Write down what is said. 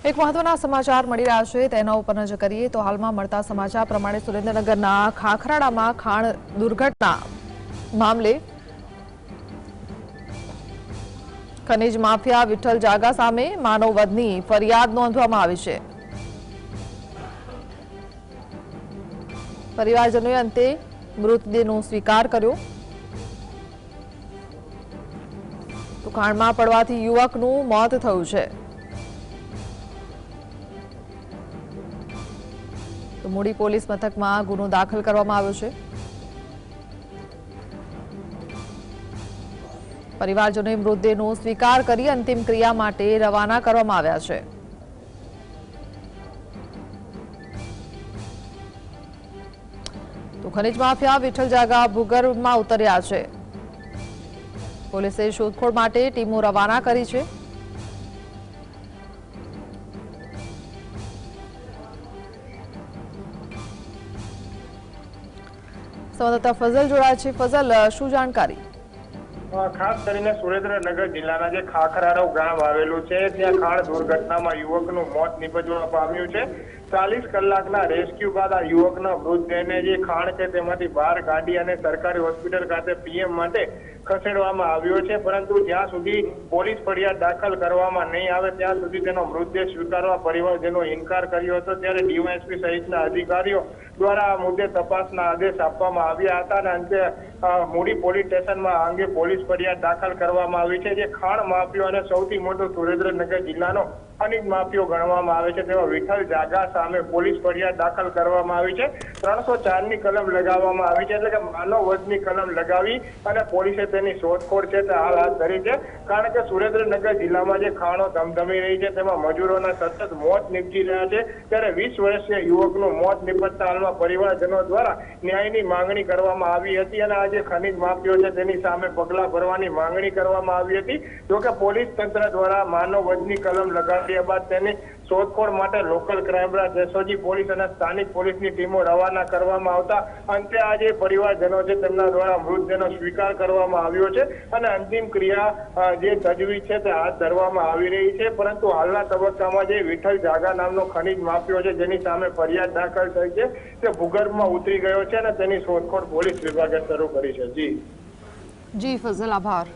એક મહત્વના સમાચાર મળી રહ્યા છે, તેના ઉપર નજર કરીએ તો હાલમાં મળતા સમાચાર પ્રમાણે સુરેન્દ્રનગરના ખાખરાડામાં ખાણ દુર્ઘટના મામલે ખનીજ માફિયા વિઠ્ઠલ જાગા સામે માનવ વધની ફરિયાદ નોંધવામાં આવી છે. પરિવારજનોએ અંતે મૃતદેહનો સ્વીકાર કર્યો. તો ખાણમાં પડવાથી યુવકનું મોત થયું છે. તો મૂડી પોલીસ મથકમાં ગુનો દાખલ કરવામાં આવ્યો છે. પરિવારજનોએ મૃતદેહનો સ્વીકાર કરી અંતિમ ક્રિયા માટે રવાના કરવામાં આવ્યા છે. ખનીજ માફિયા વિઠ્ઠલ જાગા ભૂગર્ભમાં ઉતર્યા છે. પોલીસે શોધખોળ માટે ટીમો રવાના કરી છે. સંવાદદાતા ફઝલ જોડાયા છે. ફઝલ શું જાણકારી? ખાસ કરીને સુરેન્દ્રનગર જિલ્લાના જે ખાખરાડો ગામ આવેલું છે, ત્યાં ખાણ દુર્ઘટનામાં યુવકનું મોત નિપજવા પામ્યું છે. ચાલીસ કલાકના રેસ્ક્યુ બાદ આ યુવકના મૃતદેહને જે ખાણ છે, તેમાંથી બહાર કાઢી અને સરકારી હોસ્પિટલ ખાતે પીએમ માટે ખસેડવામાં આવ્યો છે. પરંતુ જ્યાં સુધી પોલીસ ફરિયાદ દાખલ કરવામાં નહીં આવે, ત્યાં સુધી તેનો મૃતદેહ સ્વીકારવા પરિવારજનો ઇનકાર કર્યો હતો. ત્યારે ડીવાયએસપી સહિતના અધિકારીઓ દ્વારા આ મુદ્દે તપાસના આદેશ આપવામાં આવ્યા હતા. અને અંતે મૂડી પોલીસ સ્ટેશનમાં આ અંગે પોલીસ ફરિયાદ દાખલ કરવામાં આવી છે જે ખાણ માફિયો અને સૌથી મોટો સુરેન્દ્રનગર જિલ્લાનો ખનિજ માફિયો ગણવામાં આવે છે. તેવા વિઠ્ઠલ જાગા સામે પોલીસ ફરિયાદ દાખલ કરવામાં આવી છે. ત્રણસો ચારની કલમ લગાવવામાં આવી છે. એટલે કે માનવ વધની કલમ લગાવી અને પોલીસે તેની શોધખોળ છે તે હાલ હાથ ધરી છે. કારણ કે સુરેન્દ્રનગર જિલ્લામાં જે ખાણો ધમધમી રહી છે, તેમાં મજૂરોના સતત મોત નીપજી રહ્યા છે. ત્યારે વીસ વર્ષીય યુવકનું મોત નિપજતા હાલમાં પરિવારજનો દ્વારા ન્યાયની માંગણી કરવામાં આવી હતી અને આ જે ખનીજ માફિયો છે, તેની સામે પગલાં ભરવાની માંગણી કરવામાં આવી હતી. જોકે પોલીસ તંત્ર દ્વારા માનવ વધની કલમ લગાવ્યા બાદ તેની શોધખોળ માટે local crime branch SOG police અને સ્થાનિક પોલીસની ટીમો રવાના કરવામાં આવતા. અંતે આજે પરિવારજનો છે તેમના દ્વારા મૃતદેહનો સ્વીકાર કરવામાં આવ્યો છે અને અંતિમ ક્રિયા જે તજવીજ છે તે હાથ ધરવામાં આવી રહી છે. પરંતુ હાલના તબક્કામાં જે વિઠ્ઠલ જાગા નામનો ખનીજ માફિયો છે જેની સામે ફરિયાદ દાખલ થઈ છે તે ભૂગર્ભમાં ઉતરી ગયો છે અને તેની શોધખોળ પોલીસ વિભાગે શરૂ કરી છે. જી. જી ફઝલ આભાર